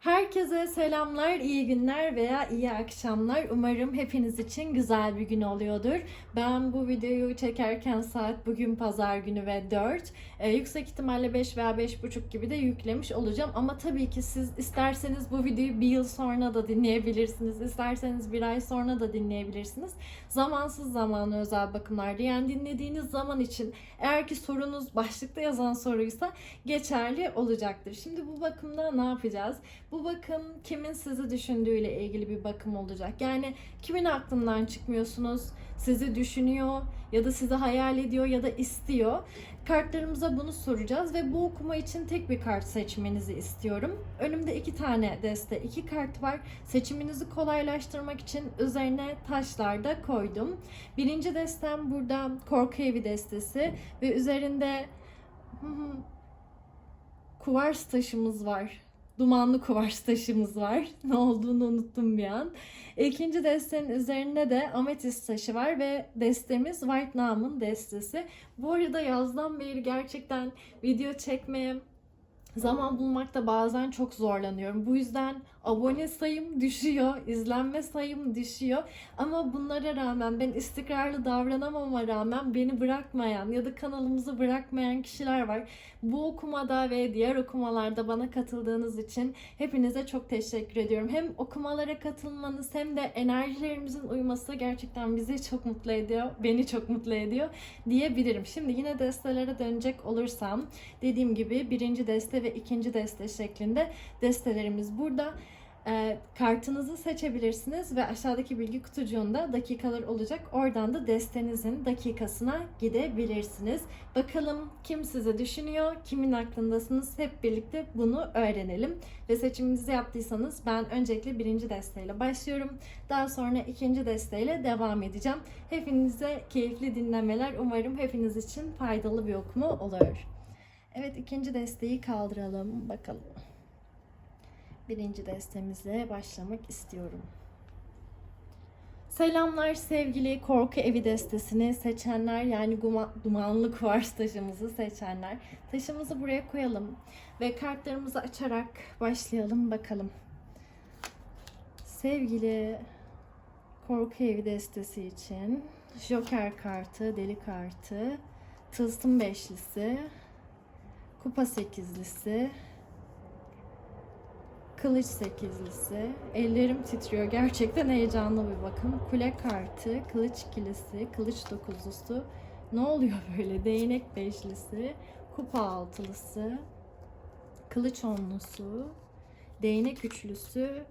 Herkese selamlar, iyi günler veya iyi akşamlar. Umarım hepiniz için güzel bir gün oluyordur. Ben bu videoyu çekerken saat bugün pazar günü ve 4. Ee, yüksek ihtimalle 5 veya 5.30 gibi de yüklemiş olacağım. Ama tabii ki siz isterseniz bu videoyu bir yıl sonra da dinleyebilirsiniz. İsterseniz bir ay sonra da dinleyebilirsiniz. Zamansız zamanı özel bakımlarda yani dinlediğiniz zaman için eğer ki sorunuz başlıkta yazan soruysa geçerli olacaktır. Şimdi bu bakımda ne yapacağız? Bu bakım kimin sizi düşündüğüyle ilgili bir bakım olacak. Yani kimin aklından çıkmıyorsunuz, sizi düşünüyor ya da sizi hayal ediyor ya da istiyor. Kartlarımıza bunu soracağız ve bu okuma için tek bir kart seçmenizi istiyorum. Önümde iki tane deste, iki kart var. Seçiminizi kolaylaştırmak için üzerine taşlar da koydum. Birinci destem burada korku evi destesi ve üzerinde kuvars taşımız var dumanlı kuvars taşımız var. Ne olduğunu unuttum bir an. İkinci destenin üzerinde de ametist taşı var ve destemiz White Nam'ın destesi. Bu arada yazdan beri gerçekten video çekmeye zaman bulmakta bazen çok zorlanıyorum. Bu yüzden abone sayım düşüyor, izlenme sayım düşüyor. Ama bunlara rağmen ben istikrarlı davranamama rağmen beni bırakmayan ya da kanalımızı bırakmayan kişiler var. Bu okumada ve diğer okumalarda bana katıldığınız için hepinize çok teşekkür ediyorum. Hem okumalara katılmanız hem de enerjilerimizin uyması gerçekten bizi çok mutlu ediyor. Beni çok mutlu ediyor diyebilirim. Şimdi yine destelere dönecek olursam dediğim gibi birinci deste ve ikinci deste şeklinde destelerimiz burada. E, kartınızı seçebilirsiniz ve aşağıdaki bilgi kutucuğunda dakikalar olacak. Oradan da destenizin dakikasına gidebilirsiniz. Bakalım kim sizi düşünüyor, kimin aklındasınız hep birlikte bunu öğrenelim. Ve seçiminizi yaptıysanız ben öncelikle birinci desteyle başlıyorum. Daha sonra ikinci desteyle devam edeceğim. Hepinize keyifli dinlemeler. Umarım hepiniz için faydalı bir okuma olur. Evet ikinci desteği kaldıralım. Bakalım birinci destemizle başlamak istiyorum. Selamlar sevgili korku evi destesini seçenler yani dumanlı kuvars taşımızı seçenler. Taşımızı buraya koyalım ve kartlarımızı açarak başlayalım bakalım. Sevgili korku evi destesi için Joker kartı, deli kartı, tılsım beşlisi, kupa sekizlisi, Kılıç sekizlisi. Ellerim titriyor. Gerçekten heyecanlı bir bakım. Kule kartı, kılıç ikilisi, kılıç dokuzlusu. Ne oluyor böyle? Değnek beşlisi, kupa altılısı, kılıç onlusu, değnek üçlüsü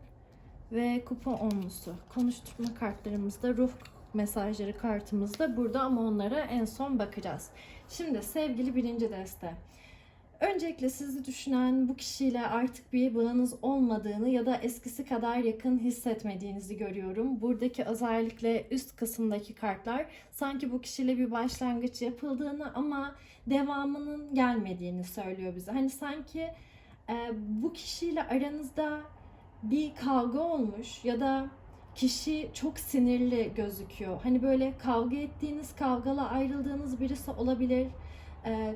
ve kupa onlusu. Konuşturma kartlarımızda ruh mesajları kartımız da burada ama onlara en son bakacağız. Şimdi sevgili birinci deste. Öncelikle sizi düşünen bu kişiyle artık bir bağınız olmadığını ya da eskisi kadar yakın hissetmediğinizi görüyorum. Buradaki özellikle üst kısımdaki kartlar sanki bu kişiyle bir başlangıç yapıldığını ama devamının gelmediğini söylüyor bize. Hani sanki e, bu kişiyle aranızda bir kavga olmuş ya da kişi çok sinirli gözüküyor. Hani böyle kavga ettiğiniz, kavgala ayrıldığınız birisi olabilir. E,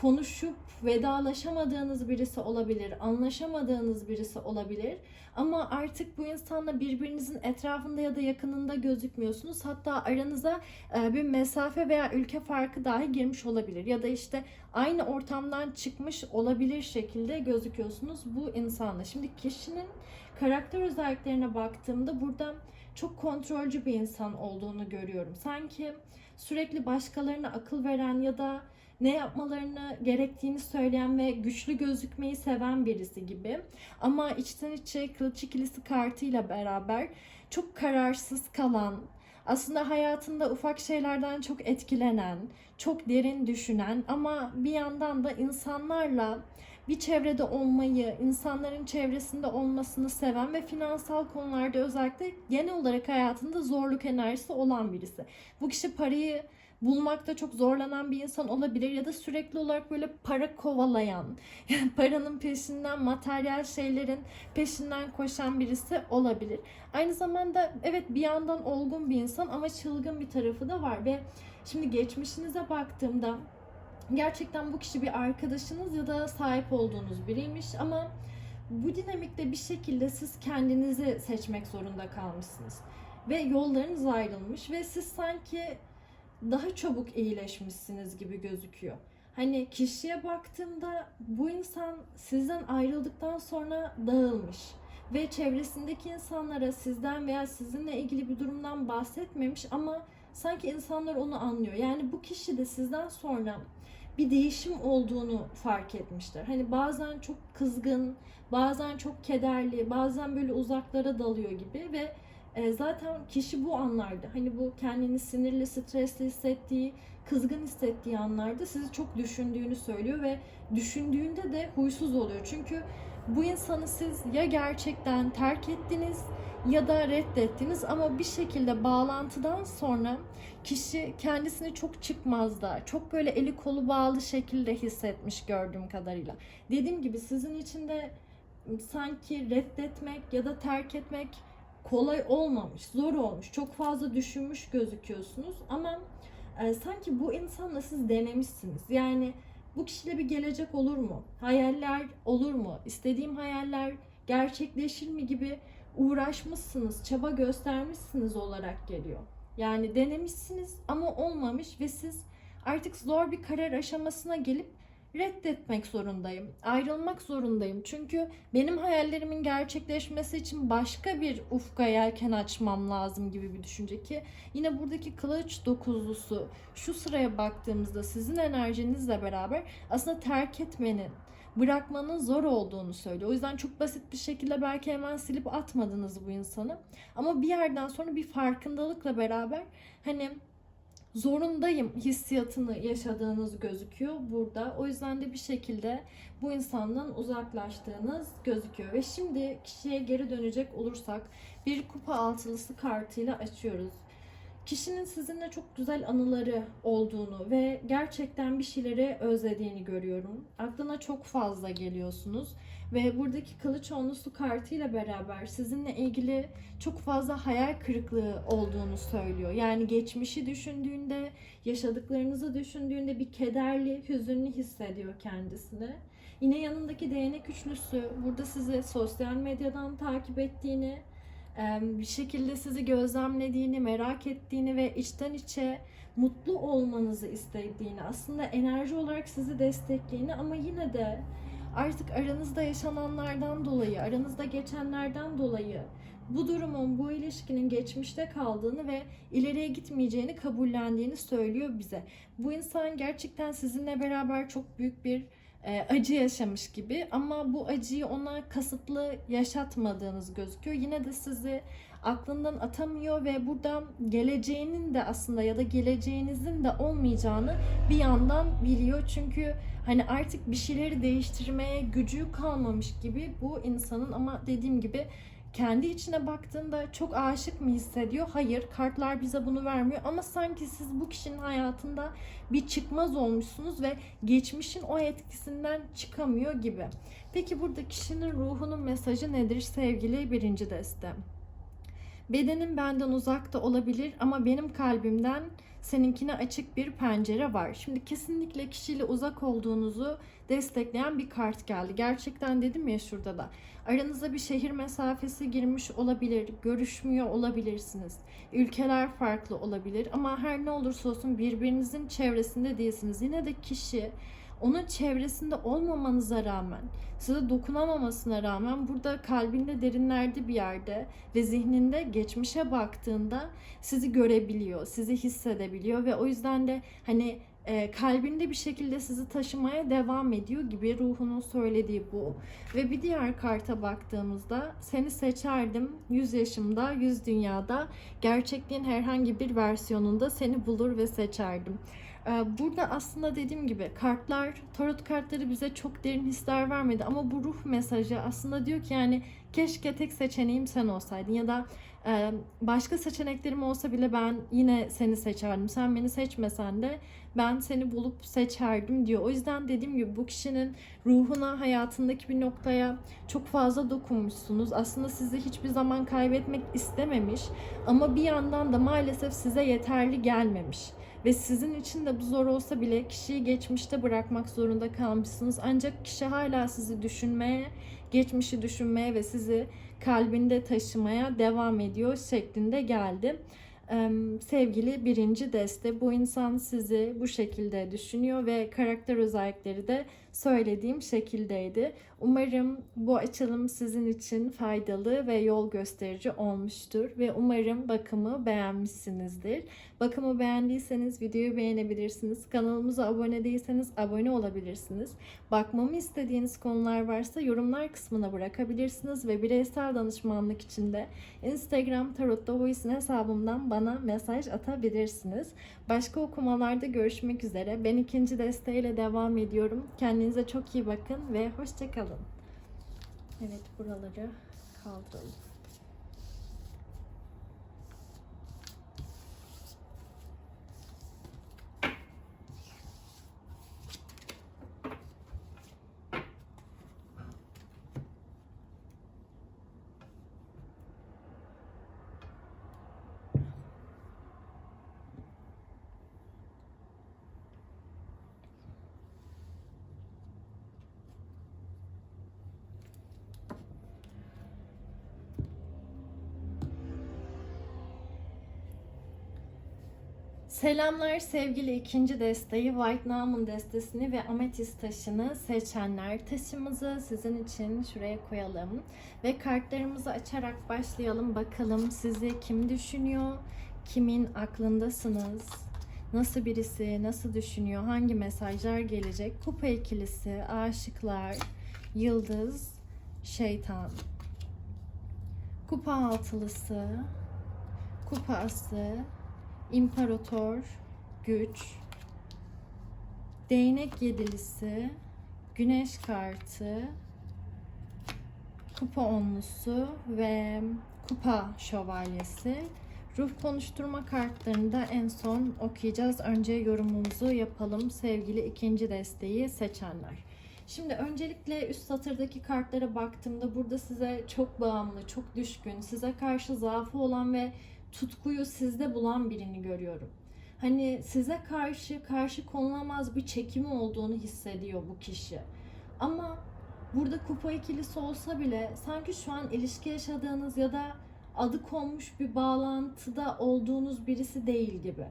konuşup vedalaşamadığınız birisi olabilir, anlaşamadığınız birisi olabilir. Ama artık bu insanla birbirinizin etrafında ya da yakınında gözükmüyorsunuz. Hatta aranıza e, bir mesafe veya ülke farkı dahi girmiş olabilir. Ya da işte aynı ortamdan çıkmış olabilir şekilde gözüküyorsunuz bu insanla. Şimdi kişinin karakter özelliklerine baktığımda burada çok kontrolcü bir insan olduğunu görüyorum. Sanki sürekli başkalarına akıl veren ya da ne yapmalarını gerektiğini söyleyen ve güçlü gözükmeyi seven birisi gibi. Ama içten içe kılıç ikilisi kartıyla beraber çok kararsız kalan, aslında hayatında ufak şeylerden çok etkilenen, çok derin düşünen ama bir yandan da insanlarla bir çevrede olmayı, insanların çevresinde olmasını seven ve finansal konularda özellikle genel olarak hayatında zorluk enerjisi olan birisi. Bu kişi parayı bulmakta çok zorlanan bir insan olabilir ya da sürekli olarak böyle para kovalayan, yani paranın peşinden, materyal şeylerin peşinden koşan birisi olabilir. Aynı zamanda evet bir yandan olgun bir insan ama çılgın bir tarafı da var ve şimdi geçmişinize baktığımda gerçekten bu kişi bir arkadaşınız ya da sahip olduğunuz biriymiş ama bu dinamikte bir şekilde siz kendinizi seçmek zorunda kalmışsınız. Ve yollarınız ayrılmış ve siz sanki daha çabuk iyileşmişsiniz gibi gözüküyor. Hani kişiye baktığımda bu insan sizden ayrıldıktan sonra dağılmış ve çevresindeki insanlara sizden veya sizinle ilgili bir durumdan bahsetmemiş ama sanki insanlar onu anlıyor. Yani bu kişi de sizden sonra bir değişim olduğunu fark etmişler. Hani bazen çok kızgın, bazen çok kederli, bazen böyle uzaklara dalıyor gibi ve e, zaten kişi bu anlarda hani bu kendini sinirli, stresli hissettiği, kızgın hissettiği anlarda sizi çok düşündüğünü söylüyor ve düşündüğünde de huysuz oluyor. Çünkü bu insanı siz ya gerçekten terk ettiniz ya da reddettiniz ama bir şekilde bağlantıdan sonra kişi kendisini çok çıkmazda, çok böyle eli kolu bağlı şekilde hissetmiş gördüğüm kadarıyla. Dediğim gibi sizin için de sanki reddetmek ya da terk etmek kolay olmamış, zor olmuş. Çok fazla düşünmüş gözüküyorsunuz ama e, sanki bu insanla siz denemişsiniz. Yani bu kişiyle bir gelecek olur mu? Hayaller olur mu? İstediğim hayaller gerçekleşir mi gibi uğraşmışsınız, çaba göstermişsiniz olarak geliyor. Yani denemişsiniz ama olmamış ve siz artık zor bir karar aşamasına gelip reddetmek zorundayım. Ayrılmak zorundayım. Çünkü benim hayallerimin gerçekleşmesi için başka bir ufka yelken açmam lazım gibi bir düşünce ki yine buradaki kılıç dokuzlusu şu sıraya baktığımızda sizin enerjinizle beraber aslında terk etmenin bırakmanın zor olduğunu söylüyor. O yüzden çok basit bir şekilde belki hemen silip atmadınız bu insanı. Ama bir yerden sonra bir farkındalıkla beraber hani zorundayım hissiyatını yaşadığınız gözüküyor burada. O yüzden de bir şekilde bu insandan uzaklaştığınız gözüküyor. Ve şimdi kişiye geri dönecek olursak bir kupa altılısı kartıyla açıyoruz. Kişinin sizinle çok güzel anıları olduğunu ve gerçekten bir şeyleri özlediğini görüyorum. Aklına çok fazla geliyorsunuz ve buradaki kılıç onlusu kartıyla beraber sizinle ilgili çok fazla hayal kırıklığı olduğunu söylüyor. Yani geçmişi düşündüğünde, yaşadıklarınızı düşündüğünde bir kederli, hüzünlü hissediyor kendisini. Yine yanındaki değnek üçlüsü burada sizi sosyal medyadan takip ettiğini, bir şekilde sizi gözlemlediğini, merak ettiğini ve içten içe mutlu olmanızı istediğini, aslında enerji olarak sizi desteklediğini ama yine de artık aranızda yaşananlardan dolayı, aranızda geçenlerden dolayı bu durumun, bu ilişkinin geçmişte kaldığını ve ileriye gitmeyeceğini kabullendiğini söylüyor bize. Bu insan gerçekten sizinle beraber çok büyük bir acı yaşamış gibi ama bu acıyı ona kasıtlı yaşatmadığınız gözüküyor. Yine de sizi aklından atamıyor ve buradan geleceğinin de aslında ya da geleceğinizin de olmayacağını bir yandan biliyor. Çünkü hani artık bir şeyleri değiştirmeye gücü kalmamış gibi bu insanın ama dediğim gibi kendi içine baktığında çok aşık mı hissediyor? Hayır, kartlar bize bunu vermiyor ama sanki siz bu kişinin hayatında bir çıkmaz olmuşsunuz ve geçmişin o etkisinden çıkamıyor gibi. Peki burada kişinin ruhunun mesajı nedir sevgili birinci deste? Bedenin benden uzakta olabilir ama benim kalbimden seninkine açık bir pencere var. Şimdi kesinlikle kişiyle uzak olduğunuzu destekleyen bir kart geldi. Gerçekten dedim ya şurada da. Aranıza bir şehir mesafesi girmiş olabilir, görüşmüyor olabilirsiniz. Ülkeler farklı olabilir ama her ne olursa olsun birbirinizin çevresinde değilsiniz. Yine de kişi onun çevresinde olmamanıza rağmen, size dokunamamasına rağmen burada kalbinde derinlerde bir yerde ve zihninde geçmişe baktığında sizi görebiliyor, sizi hissedebiliyor ve o yüzden de hani e, kalbinde bir şekilde sizi taşımaya devam ediyor gibi ruhunun söylediği bu. Ve bir diğer karta baktığımızda seni seçerdim 100 yaşımda, 100 dünyada, gerçekliğin herhangi bir versiyonunda seni bulur ve seçerdim. Burada aslında dediğim gibi kartlar, tarot kartları bize çok derin hisler vermedi ama bu ruh mesajı aslında diyor ki yani keşke tek seçeneğim sen olsaydın ya da başka seçeneklerim olsa bile ben yine seni seçerdim. Sen beni seçmesen de ben seni bulup seçerdim diyor. O yüzden dediğim gibi bu kişinin ruhuna, hayatındaki bir noktaya çok fazla dokunmuşsunuz. Aslında sizi hiçbir zaman kaybetmek istememiş ama bir yandan da maalesef size yeterli gelmemiş. Ve sizin için de bu zor olsa bile kişiyi geçmişte bırakmak zorunda kalmışsınız. Ancak kişi hala sizi düşünmeye, geçmişi düşünmeye ve sizi kalbinde taşımaya devam ediyor şeklinde geldi. Sevgili birinci deste bu insan sizi bu şekilde düşünüyor ve karakter özellikleri de söylediğim şekildeydi. Umarım bu açılım sizin için faydalı ve yol gösterici olmuştur ve umarım bakımı beğenmişsinizdir. Bakımı beğendiyseniz videoyu beğenebilirsiniz. Kanalımıza abone değilseniz abone olabilirsiniz. Bakmamı istediğiniz konular varsa yorumlar kısmına bırakabilirsiniz ve bireysel danışmanlık için de Instagram Tarot'ta Voice'in hesabımdan bana mesaj atabilirsiniz. Başka okumalarda görüşmek üzere. Ben ikinci desteğiyle devam ediyorum. Kendinize çok iyi bakın ve hoşçakalın. Evet buraları kaldıralım. Selamlar sevgili ikinci desteği White Naaman destesini ve ametist taşını seçenler. Taşımızı sizin için şuraya koyalım ve kartlarımızı açarak başlayalım. Bakalım sizi kim düşünüyor? Kimin aklındasınız? Nasıl birisi, nasıl düşünüyor, hangi mesajlar gelecek? Kupa ikilisi, aşıklar, yıldız, şeytan. Kupa altılısı, kupa ası, İmparator, güç, değnek yedilisi, güneş kartı, kupa onlusu ve kupa şövalyesi. Ruh konuşturma kartlarını da en son okuyacağız. Önce yorumumuzu yapalım sevgili ikinci desteği seçenler. Şimdi öncelikle üst satırdaki kartlara baktığımda burada size çok bağımlı, çok düşkün, size karşı zaafı olan ve tutkuyu sizde bulan birini görüyorum. Hani size karşı karşı konulamaz bir çekimi olduğunu hissediyor bu kişi. Ama burada kupa ikilisi olsa bile sanki şu an ilişki yaşadığınız ya da adı konmuş bir bağlantıda olduğunuz birisi değil gibi.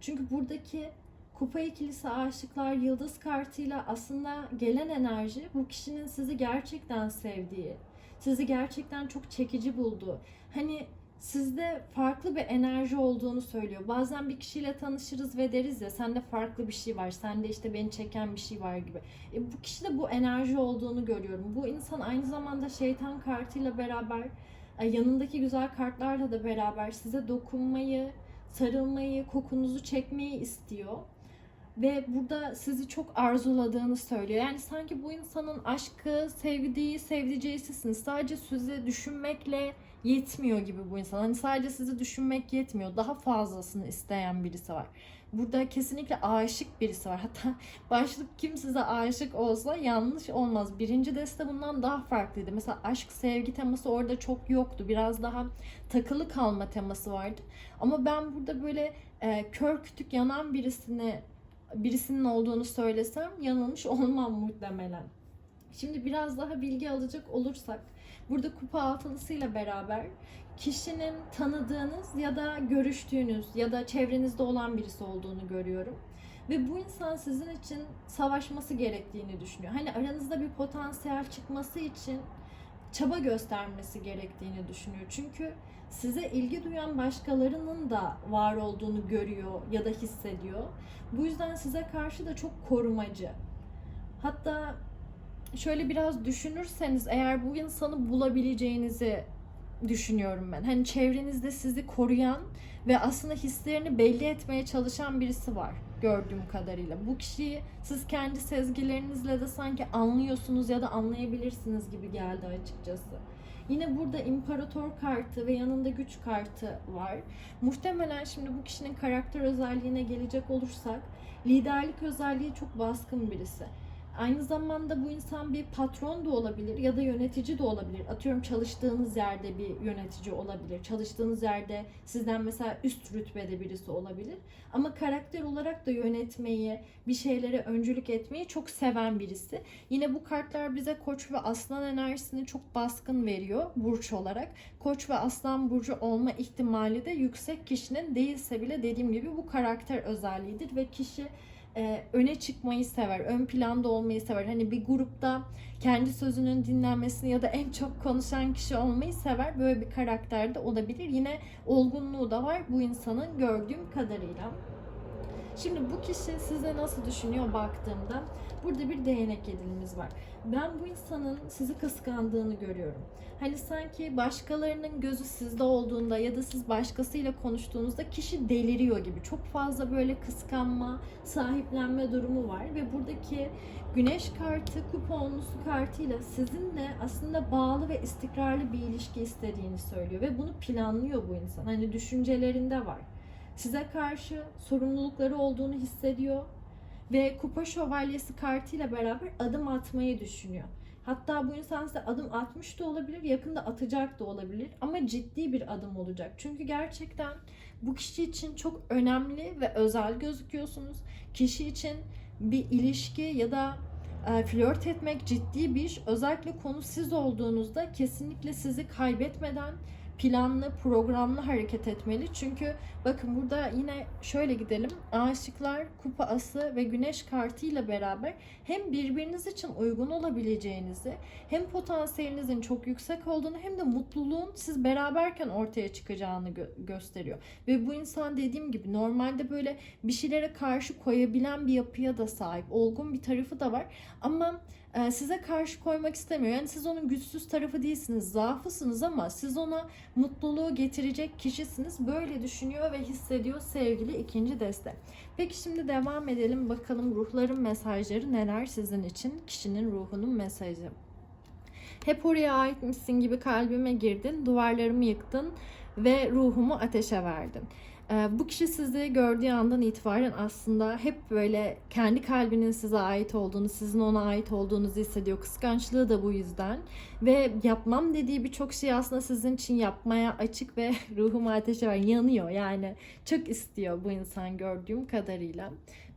Çünkü buradaki kupa ikilisi aşıklar yıldız kartıyla aslında gelen enerji bu kişinin sizi gerçekten sevdiği, sizi gerçekten çok çekici bulduğu. Hani sizde farklı bir enerji olduğunu söylüyor. Bazen bir kişiyle tanışırız ve deriz ya sende farklı bir şey var. Sende işte beni çeken bir şey var gibi. E, bu kişide bu enerji olduğunu görüyorum. Bu insan aynı zamanda şeytan kartıyla beraber e, yanındaki güzel kartlarla da beraber size dokunmayı, sarılmayı, kokunuzu çekmeyi istiyor. Ve burada sizi çok arzuladığını söylüyor. Yani sanki bu insanın aşkı, sevdiği, sevdiceği. Sadece sizi düşünmekle yetmiyor gibi bu insan. Hani sadece sizi düşünmek yetmiyor. Daha fazlasını isteyen birisi var. Burada kesinlikle aşık birisi var. Hatta başlık kim size aşık olsa yanlış olmaz. Birinci deste bundan daha farklıydı. Mesela aşk, sevgi teması orada çok yoktu. Biraz daha takılı kalma teması vardı. Ama ben burada böyle e, kör kütük yanan birisini birisinin olduğunu söylesem yanılmış olmam muhtemelen. Şimdi biraz daha bilgi alacak olursak burada kupa altılısıyla beraber kişinin tanıdığınız ya da görüştüğünüz ya da çevrenizde olan birisi olduğunu görüyorum. Ve bu insan sizin için savaşması gerektiğini düşünüyor. Hani aranızda bir potansiyel çıkması için çaba göstermesi gerektiğini düşünüyor. Çünkü size ilgi duyan başkalarının da var olduğunu görüyor ya da hissediyor. Bu yüzden size karşı da çok korumacı. Hatta şöyle biraz düşünürseniz eğer bu insanı bulabileceğinizi düşünüyorum ben. Hani çevrenizde sizi koruyan ve aslında hislerini belli etmeye çalışan birisi var gördüğüm kadarıyla. Bu kişiyi siz kendi sezgilerinizle de sanki anlıyorsunuz ya da anlayabilirsiniz gibi geldi açıkçası. Yine burada imparator kartı ve yanında güç kartı var. Muhtemelen şimdi bu kişinin karakter özelliğine gelecek olursak liderlik özelliği çok baskın birisi. Aynı zamanda bu insan bir patron da olabilir ya da yönetici de olabilir. Atıyorum çalıştığınız yerde bir yönetici olabilir. Çalıştığınız yerde sizden mesela üst rütbede birisi olabilir. Ama karakter olarak da yönetmeyi, bir şeylere öncülük etmeyi çok seven birisi. Yine bu kartlar bize Koç ve Aslan enerjisini çok baskın veriyor burç olarak. Koç ve Aslan burcu olma ihtimali de yüksek kişinin değilse bile dediğim gibi bu karakter özelliğidir ve kişi e, öne çıkmayı sever, ön planda olmayı sever. Hani bir grupta kendi sözünün dinlenmesini ya da en çok konuşan kişi olmayı sever. Böyle bir karakterde olabilir. Yine olgunluğu da var bu insanın gördüğüm kadarıyla. Şimdi bu kişi size nasıl düşünüyor baktığımda burada bir değnek yedilimiz var. Ben bu insanın sizi kıskandığını görüyorum. Hani sanki başkalarının gözü sizde olduğunda ya da siz başkasıyla konuştuğunuzda kişi deliriyor gibi. Çok fazla böyle kıskanma, sahiplenme durumu var ve buradaki güneş kartı kuponlusu kartıyla sizinle aslında bağlı ve istikrarlı bir ilişki istediğini söylüyor ve bunu planlıyor bu insan. Hani düşüncelerinde var size karşı sorumlulukları olduğunu hissediyor ve kupa şövalyesi kartıyla beraber adım atmayı düşünüyor. Hatta bu insan size adım atmış da olabilir, yakında atacak da olabilir ama ciddi bir adım olacak. Çünkü gerçekten bu kişi için çok önemli ve özel gözüküyorsunuz. Kişi için bir ilişki ya da e, flört etmek ciddi bir iş. Özellikle konu siz olduğunuzda kesinlikle sizi kaybetmeden planlı, programlı hareket etmeli. Çünkü bakın burada yine şöyle gidelim. Aşıklar, kupa ası ve güneş kartıyla beraber hem birbiriniz için uygun olabileceğinizi, hem potansiyelinizin çok yüksek olduğunu hem de mutluluğun siz beraberken ortaya çıkacağını gö- gösteriyor. Ve bu insan dediğim gibi normalde böyle bir şeylere karşı koyabilen bir yapıya da sahip. Olgun bir tarafı da var. Ama size karşı koymak istemiyor. Yani siz onun güçsüz tarafı değilsiniz, zaafısınız ama siz ona mutluluğu getirecek kişisiniz. Böyle düşünüyor ve hissediyor sevgili ikinci deste. Peki şimdi devam edelim bakalım ruhların mesajları neler sizin için? Kişinin ruhunun mesajı. Hep oraya aitmişsin gibi kalbime girdin, duvarlarımı yıktın ve ruhumu ateşe verdin. Ee, Bu kişi sizi gördüğü andan itibaren aslında hep böyle kendi kalbinin size ait olduğunu, sizin ona ait olduğunuzu hissediyor. Kıskançlığı da bu yüzden. Ve yapmam dediği birçok şey aslında sizin için yapmaya açık ve ruhumu ateşe ver, yanıyor. Yani çok istiyor bu insan gördüğüm kadarıyla.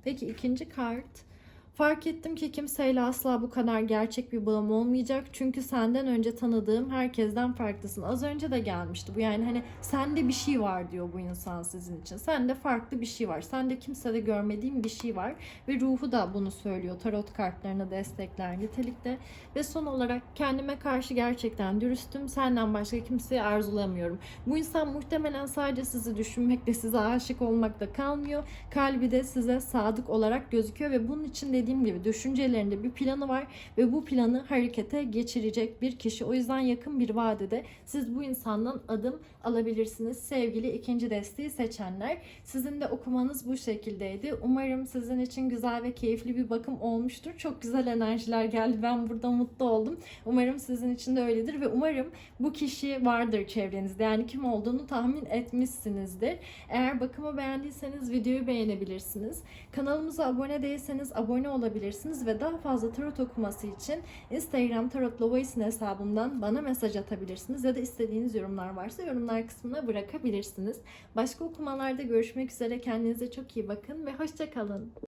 Peki ikinci kart. Fark ettim ki kimseyle asla bu kadar gerçek bir bağım olmayacak. Çünkü senden önce tanıdığım herkesten farklısın. Az önce de gelmişti bu. Yani hani sende bir şey var diyor bu insan sizin için. Sende farklı bir şey var. Sende kimsede görmediğim bir şey var. Ve ruhu da bunu söylüyor. Tarot kartlarını destekler nitelikte. Ve son olarak kendime karşı gerçekten dürüstüm. Senden başka kimseyi arzulamıyorum. Bu insan muhtemelen sadece sizi düşünmekle, size aşık olmakla kalmıyor. Kalbi de size sadık olarak gözüküyor ve bunun için dediğim gibi düşüncelerinde bir planı var ve bu planı harekete geçirecek bir kişi. O yüzden yakın bir vadede siz bu insandan adım alabilirsiniz. Sevgili ikinci desteği seçenler. Sizin de okumanız bu şekildeydi. Umarım sizin için güzel ve keyifli bir bakım olmuştur. Çok güzel enerjiler geldi. Ben burada mutlu oldum. Umarım sizin için de öyledir ve umarım bu kişi vardır çevrenizde. Yani kim olduğunu tahmin etmişsinizdir. Eğer bakımı beğendiyseniz videoyu beğenebilirsiniz. Kanalımıza abone değilseniz abone olabilirsiniz ve daha fazla tarot okuması için Instagram Tarot Lovaisin hesabımdan bana mesaj atabilirsiniz ya da istediğiniz yorumlar varsa yorumlar kısmına bırakabilirsiniz. Başka okumalarda görüşmek üzere. Kendinize çok iyi bakın ve hoşçakalın.